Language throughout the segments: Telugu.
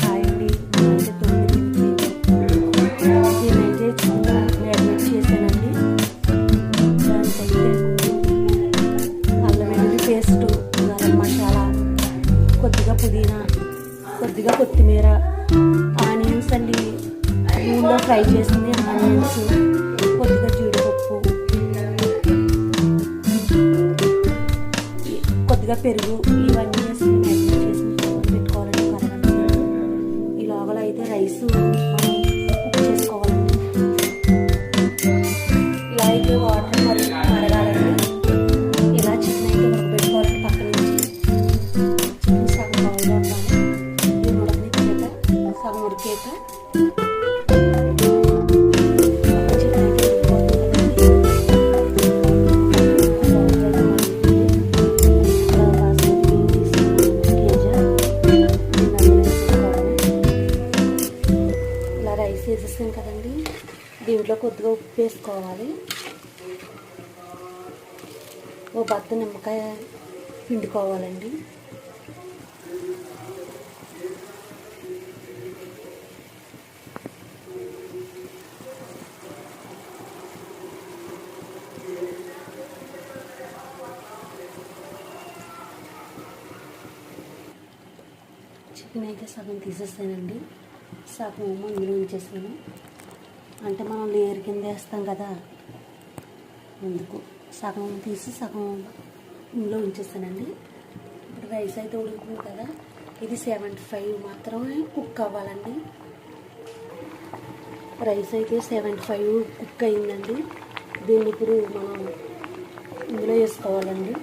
హాయ్ అండి నేనైతే తొమ్మిది నేనైతే చిన్న మ్యారినేట్ చేశానండి దానికైతే అల్లం వెల్లుల్లి పేస్ట్ గరం మసాలా కొద్దిగా పుదీనా కొద్దిగా కొత్తిమీర ఆనియన్స్ అండి నూనెలో ఫ్రై చేసింది ఆనియన్స్ కొద్దిగా జీడిపప్పు కొద్దిగా పెరుగు ఇవన్నీ వేసి 太严肃。కదండి. దీంట్లో కొద్దిగా ఉప్పు వేసుకోవాలి. ఓ బద్ద నిమ్మకాయ పిండుకోవాలండి. చికెన్ అయితే సగం తీసేస్తానండి. సగం ఏమో ఇందులో ఉంచేసాను. అంటే మనం లేయర్ కింద వేస్తాం కదా. అందుకు సగం తీసి సగం ఇందులో ఉంచేసానండి. ఇప్పుడు రైస్ అయితే ఉడుకుతుంది కదా. ఇది సెవెంటీ ఫైవ్ మాత్రమే కుక్ అవ్వాలండి. రైస్ అయితే సెవెంటీ ఫైవ్ కుక్ అయిందండి. దీన్ని ఇప్పుడు మనం ఇందులో వేసుకోవాలండి.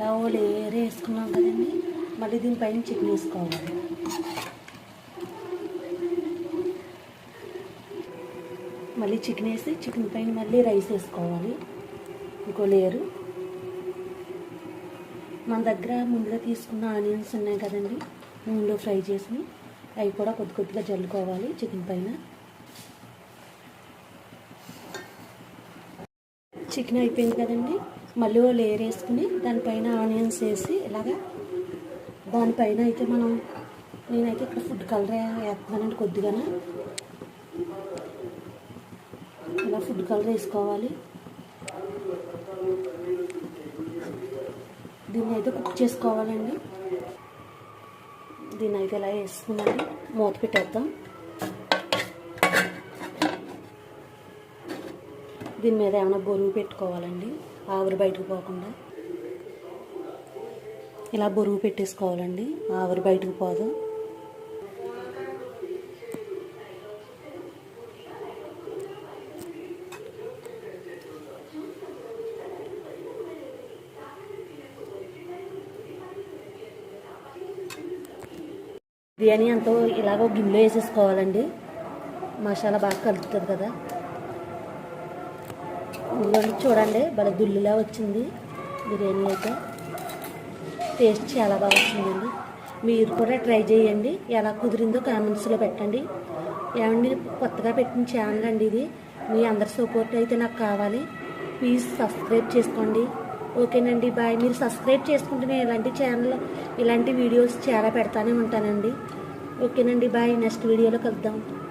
ఇలా ఓ ఏరే వేసుకున్నాం కదండి. మళ్ళీ దీనిపైన చికెన్ వేసుకోవాలి. మళ్ళీ చికెన్ వేసి చికెన్ పైన మళ్ళీ రైస్ వేసుకోవాలి. ఇంకో లేయరు. మన దగ్గర ముందుగా తీసుకున్న ఆనియన్స్ ఉన్నాయి కదండి. నూనెలో ఫ్రై చేసి అవి కూడా కొద్ది కొద్దిగా జల్లుకోవాలి చికెన్ పైన. చికెన్ అయిపోయింది కదండి. మళ్ళీ ఓ లేయర్ వేసుకుని దానిపైన ఆనియన్స్ వేసి ఇలాగా దానిపైన అయితే మనం నేనైతే ఇక్కడ ఫుడ్ కలర్ వేస్తున్నానండి కొద్దిగానే. ఇలా ఫుడ్ కలర్ వేసుకోవాలి. దీన్ని అయితే కుక్ చేసుకోవాలండి. దీన్ని అయితే ఇలా వేసుకున్నాను. మూత పెట్టేద్దాం. దీని మీద ఏమైనా బరువు పెట్టుకోవాలండి. ఆవిరి బయటకు పోకుండా. ఇలా బరువు పెట్టేసుకోవాలండి. ఆవిరి బయటకు పోదు. బిర్యానీ అంతా ఇలాగో గిన్నెలో వేసేసుకోవాలండి. మసాలా బాగా కలుపుతుంది కదా. ఇదిగోండి చూడండి భలే దుల్లులా వచ్చింది బిర్యానీ అయితే. టేస్ట్ చాలా బాగా వచ్చిందండి. మీరు కూడా ట్రై చేయండి. ఎలా కుదిరిందో కామెంట్స్లో పెట్టండి. ఏమండి కొత్తగా పెట్టిన ఛానల్ అండి ఇది. మీ అందరి సపోర్ట్ అయితే నాకు కావాలి. ప్లీజ్ సబ్స్క్రైబ్ చేసుకోండి. ఓకేనండి బాయ్. మీరు సబ్స్క్రైబ్ చేసుకుంటే నేను ఇలాంటి ఛానల్ ఇలాంటి వీడియోస్ చాలా పెడతానే ఉంటానండి. ఓకేనండి బాయ్. నెక్స్ట్ వీడియోలో కలుద్దాం.